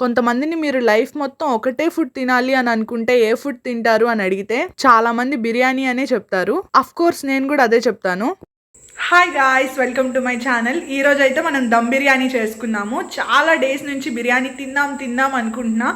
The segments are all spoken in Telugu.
కొంతమందిని మీరు లైఫ్ మొత్తం ఒకటే ఫుడ్ తినాలి అని అనుకుంటే ఏ ఫుడ్ తింటారు అని అడిగితే చాలా మంది బిర్యానీ అనే చెప్తారు. అఫ్ కోర్స్ నేను కూడా అదే చెప్తాను. Hi guys welcome to my channel ఈ రోజు అయితే మనం దమ్ బిర్యానీ చేసుకున్నాము. చాలా డేస్ నుంచి బిర్యానీ తిందాం తిందాం అనుకుంటున్నా.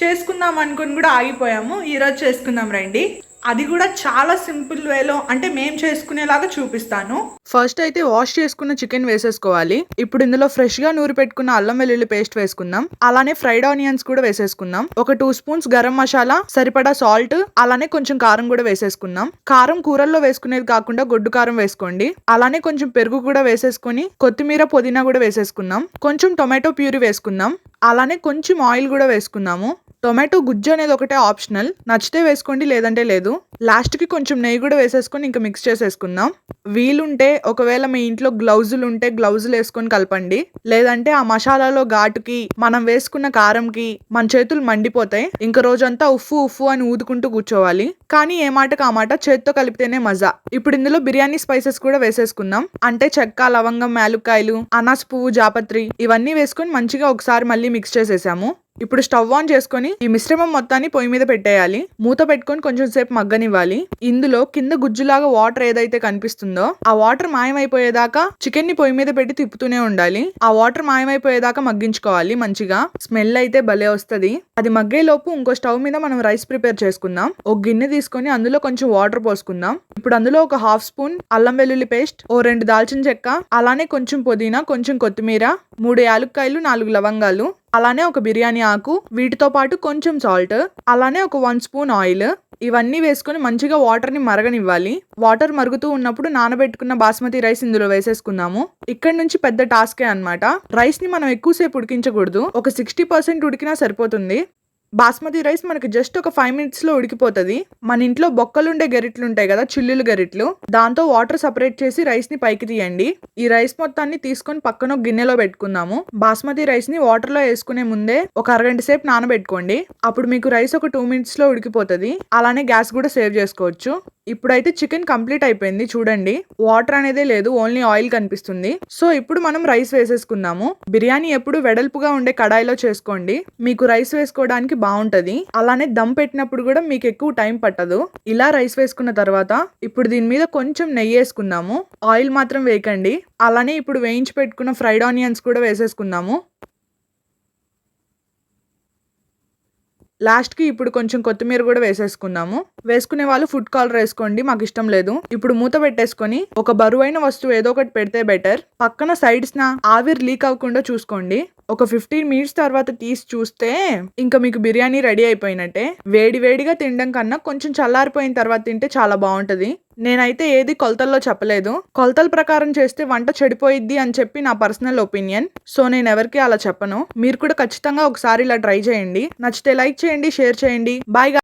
చేసుకుందాం అనుకుని కూడా ఆగిపోయాము. ఈ రోజు చేసుకుందాం రండి. అది కూడా చాలా సింపుల్ వేలో అంటే మేము చేసుకునేలాగా చూపిస్తాను. ఫస్ట్ అయితే వాష్ చేసుకున్న చికెన్ వేసేసుకోవాలి. ఇప్పుడు ఇందులో ఫ్రెష్గా నూరి పెట్టుకున్న అల్లం వెల్లుల్లి పేస్ట్ వేసుకుందాం. అలానే ఫ్రైడ్ ఆనియన్స్ కూడా వేసేసుకుందాం. ఒక టూ స్పూన్స్ గరం మసాలా సరిపడా సాల్ట్ అలానే కొంచెం కారం కూడా వేసేసుకుందాం. కారం కూరల్లో వేసుకునేది కాకుండా గొడ్డు కారం వేసుకోండి. అలానే కొంచెం పెరుగు కూడా వేసేసుకొని కొత్తిమీర పుదీనా కూడా వేసేసుకుందాం. కొంచెం టొమాటో ప్యూరీ వేసుకుందాం. అలానే కొంచెం ఆయిల్ కూడా వేసుకుందాము. టొమాటో గుజ్జు అనేది ఒకటే ఆప్షనల్. నచ్చితే వేసుకోండి లేదంటే లేదు. లాస్ట్కి కొంచెం నెయ్యి కూడా వేసేసుకొని ఇంకా మిక్స్ చేసేసుకుందాం. వీలుంటే ఒకవేళ మీ ఇంట్లో గ్లౌజులు ఉంటే గ్లౌజులు వేసుకొని కలపండి. లేదంటే ఆ మసాలాలో ఘాటుకి మనం వేసుకున్న కారంకి మన చేతులు మండిపోతాయి. ఇంక రోజంతా ఉఫ్ఫు ఉఫ్ఫు అని ఊదుకుంటూ కూర్చోవాలి. కానీ ఏ మాటకు ఆ మాట? చేత్తో కలిపితేనే మజా. ఇప్పుడు ఇందులో బిర్యానీ స్పైసెస్ కూడా వేసేసుకుందాం. అంటే చెక్క లవంగం యాలుక్కాయలు అనాస్ పువ్వు జాపత్రి ఇవన్నీ వేసుకొని మంచిగా ఒకసారి మళ్ళీ మిక్స్ చేసేసాము. ఇప్పుడు స్టవ్ ఆన్ చేసుకొని ఈ మిశ్రమం మొత్తాన్ని పొయ్యి మీద పెట్టేయాలి. మూత పెట్టుకొని కొంచెం సేపు మగ్గనివ్వాలి. ఇందులో కింద గుజ్జులాగా వాటర్ ఏదైతే కనిపిస్తుందో ఆ వాటర్ మాయమైపోయేదాకా చికెన్ని పొయ్యి మీద పెట్టి తిప్పుతూనే ఉండాలి. ఆ వాటర్ మాయమైపోయేదాకా మగ్గించుకోవాలి మంచిగా. స్మెల్ అయితే భలే వస్తది. అది మగ్గే లోపు ఇంకో స్టవ్ మీద మనం రైస్ ప్రిపేర్ చేసుకుందాం. ఒక గిన్నె తీసుకొని అందులో కొంచెం వాటర్ పోసుకుందాం. ఇప్పుడు అందులో ఒక హాఫ్ స్పూన్ అల్లం వెల్లుల్లి పేస్ట్ ఓ రెండు దాల్చిన చెక్క అలానే కొంచెం పుదీనా కొంచెం కొత్తిమీర మూడు యాలుక్కాయలు నాలుగు లవంగాలు అలానే ఒక బిర్యానీ ఆకు వీటితో పాటు కొంచెం సాల్ట్ అలానే ఒక వన్ స్పూన్ ఆయిల్. ఇవన్నీ వేసుకొని మంచిగా వాటర్ని మరగనివ్వాలి. వాటర్ మరుగుతూ ఉన్నప్పుడు నానబెట్టుకున్న బాస్మతి రైస్ ఇందులో వేసేసుకుందాము. ఇక్కడ నుంచి పెద్ద టాస్కే అన్నమాట. రైస్ని మనం ఎక్కువసేపు ఉడికించకూడదు. ఒక సిక్స్టీ పర్సెంట్ ఉడికినా సరిపోతుంది. బాస్మతి రైస్ మనకి జస్ట్ ఒక ఫైవ్ మినిట్స్లో ఉడికిపోతుంది. మన ఇంట్లో బొక్కలుండే గరిట్లు ఉంటాయి కదా చిల్లులు గరిట్లు. దాంతో వాటర్ సపరేట్ చేసి రైస్ని పైకి తీయండి. ఈ రైస్ మొత్తాన్ని తీసుకొని పక్కన ఒక గిన్నెలో పెట్టుకుందాము. బాస్మతి రైస్ని వాటర్లో వేసుకునే ముందే ఒక అరగంట సేపు నానబెట్టుకోండి. అప్పుడు మీకు రైస్ ఒక టూ మినిట్స్లో ఉడికిపోతుంది. అలానే గ్యాస్ కూడా సేవ్ చేసుకోవచ్చు. ఇప్పుడైతే చికెన్ కంప్లీట్ అయిపోయింది చూడండి. వాటర్ అనేదే లేదు ఓన్లీ ఆయిల్ కనిపిస్తుంది. సో ఇప్పుడు మనం రైస్ వేసేసుకుందాము. బిర్యానీ ఎప్పుడు వెడల్పుగా ఉండే కడాయిలో చేసుకోండి. మీకు రైస్ వేసుకోవడానికి బాగుంటది. అలానే దమ్ పెట్టినప్పుడు కూడా మీకు ఎక్కువ టైం పట్టదు. ఇలా రైస్ వేసుకున్న తర్వాత ఇప్పుడు దీని మీద కొంచెం నెయ్యి వేసుకుందాము. ఆయిల్ మాత్రం వేయకండి. అలానే ఇప్పుడు వేయించి పెట్టుకున్న ఫ్రైడ్ ఆనియన్స్ కూడా వేసేసుకుందాము. లాస్ట్కి ఇప్పుడు కొంచెం కొత్తిమీర కూడా వేసేసుకుందాము. వేసుకునే వాళ్ళు ఫుడ్ కలర్ వేసుకోండి మాకు ఇష్టం లేదు. ఇప్పుడు మూత పెట్టేసుకొని ఒక బరువైన వస్తువు ఏదో ఒకటి పెడితే బెటర్. పక్కన సైడ్స్ నా ఆవిరి లీక్ అవ్వకుండా చూసుకోండి. ఒక ఫిఫ్టీన్ మినిట్స్ తర్వాత తీసి చూస్తే ఇంకా మీకు బిర్యానీ రెడీ అయిపోయినట్టే. వేడి వేడిగా తినడం కన్నా కొంచెం చల్లారిపోయిన తర్వాత తింటే చాలా బాగుంటుంది. నేనైతే ఏది కొలతల్లో చెప్పలేదు. కొలతల ప్రకారం చేస్తే వంట చెడిపోయిద్ది అని చెప్పి నా పర్సనల్ ఒపీనియన్. సో నేను ఎవరికి అలా చెప్పను. మీరు కూడా ఖచ్చితంగా ఒకసారి ఇలా ట్రై చేయండి. నచ్చితే లైక్ చేయండి షేర్ చేయండి. బాయ్